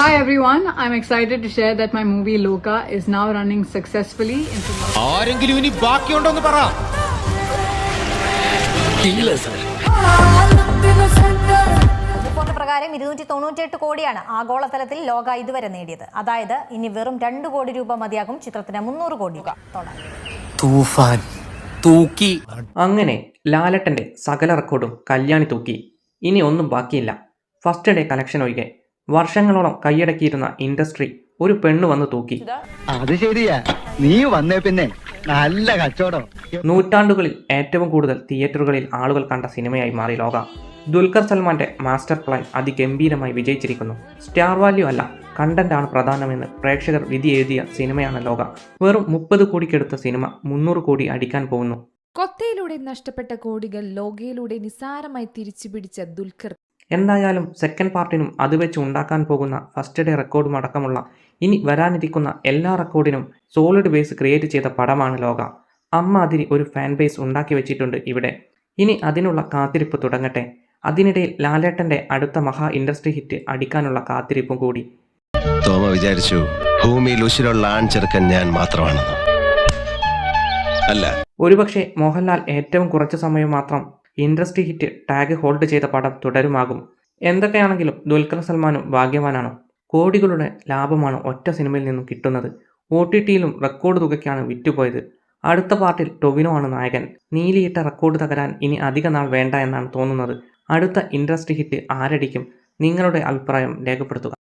Hi everyone, I'm excited to share that my movie Loka is now running successfully in ആരെങ്കിലും ഇനി ബാക്കിയുണ്ടോന്ന് പറ. Report പ്രകാരം ഇരുന്നൂറ്റി തൊണ്ണൂറ്റിയെട്ട് കോടിയാണ് ആഗോളതലത്തിൽ ലോക ഇതുവരെ നേടിയത്. അതായത് ഇനി വെറും രണ്ട് കോടി രൂപ മതിയാകും ചിത്രത്തിന് മുന്നൂറ് കോടി തൊടാൻ. തൂഫാൻ തൂക്കി. അങ്ങനെ ലാലട്ടന്റെ സകല റെക്കോർഡും കല്യാണി തൂക്കി. ഇനി ഒന്നും ബാക്കിയില്ല. ഫസ്റ്റ് ഡേ കളക്ഷൻ ഒഴികെ. വർഷങ്ങളോളം കൈയടക്കിയിരുന്ന ഇൻഡസ്ട്രി ഒരു പെണ്ണ് വന്ന് തൂക്കി. അത് ശരിയാ. നീ വന്നേ പിന്നെ നല്ല കച്ചവടം. നൂറ്റാണ്ടുകളിൽ ഏറ്റവും കൂടുതൽ തിയേറ്ററുകളിൽ ആളുകൾ കണ്ട സിനിമയായി മാറി ലോക. ദുൽഖർ സൽമാന്റെ മാസ്റ്റർ പ്ലാൻ അതിഗംഭീരമായി വിജയിച്ചിരിക്കുന്നു. സ്റ്റാർ വാല്യൂ അല്ല കണ്ടന്റ് ആണ് പ്രധാനമെന്ന് പ്രേക്ഷകർ വിധി എഴുതിയ സിനിമയാണ് ലോക. വെറും മുപ്പത് കോടിക്കെടുത്ത സിനിമ മുന്നൂറ് കോടി അടിക്കാൻ പോകുന്നു. കൊത്തയിലൂടെ നഷ്ടപ്പെട്ട കോടികൾ ലോകയിലൂടെ നിസാരമായി തിരിച്ചുപിടിച്ച ദുൽഖർ. എന്തായാലും സെക്കൻഡ് പാർട്ടിനും അത് വെച്ച് ഉണ്ടാക്കാൻ പോകുന്ന ഫസ്റ്റ് ഡേ റെക്കോർഡും അടക്കമുള്ള ഇനി വരാനിരിക്കുന്ന എല്ലാ റെക്കോർഡിനും സോളിഡ് ബേസ് ക്രിയേറ്റ് ചെയ്ത പടമാണ് ലോക. അമ്മ അതിരി ഒരു ഫാൻ ബേസ് ഉണ്ടാക്കി വെച്ചിട്ടുണ്ട് ഇവിടെ. ഇനി അതിനുള്ള കാത്തിരിപ്പ് തുടങ്ങട്ടെ. അതിനിടയിൽ ലാലേട്ടന്റെ അടുത്ത മഹാ ഇൻഡസ്ട്രി ഹിറ്റ് അടിക്കാനുള്ള കാത്തിരിപ്പും കൂടി. തോമ വിചാരിച്ചു ഭൂമിയിൽ ഉശിരുള്ള ആൺ ചെറുക്കൻ ഞാൻ മാത്രമാണെന്ന് അല്ല. ഒരുപക്ഷെ മോഹൻലാൽ ഏറ്റവും കുറച്ച് സമയം മാത്രം ഇൻഡസ്ട്രി ഹിറ്റ് ടാഗ് ഹോൾഡ് ചെയ്ത പടം തുടരുമാകും. എന്തൊക്കെയാണെങ്കിലും ദുൽഖർ സൽമാനും ഭാഗ്യവാനാണ്. കോടികളുടെ ലാഭമാണ് ഒറ്റ സിനിമയിൽ നിന്നും കിട്ടുന്നത്. ഒ ടി ടിയിലും റെക്കോർഡ് തുകയ്ക്കാണ് വിറ്റുപോയത്. അടുത്ത പാർട്ടിൽ ടൊവിനോ ആണ് നായകൻ. നീലിയിട്ട റെക്കോർഡ് തകരാൻ ഇനി അധിക നാൾ വേണ്ട എന്നാണ് തോന്നുന്നത്. അടുത്ത ഇൻഡസ്ട്രി ഹിറ്റ് ആരടിക്കും? നിങ്ങളുടെ അഭിപ്രായം രേഖപ്പെടുത്തുക.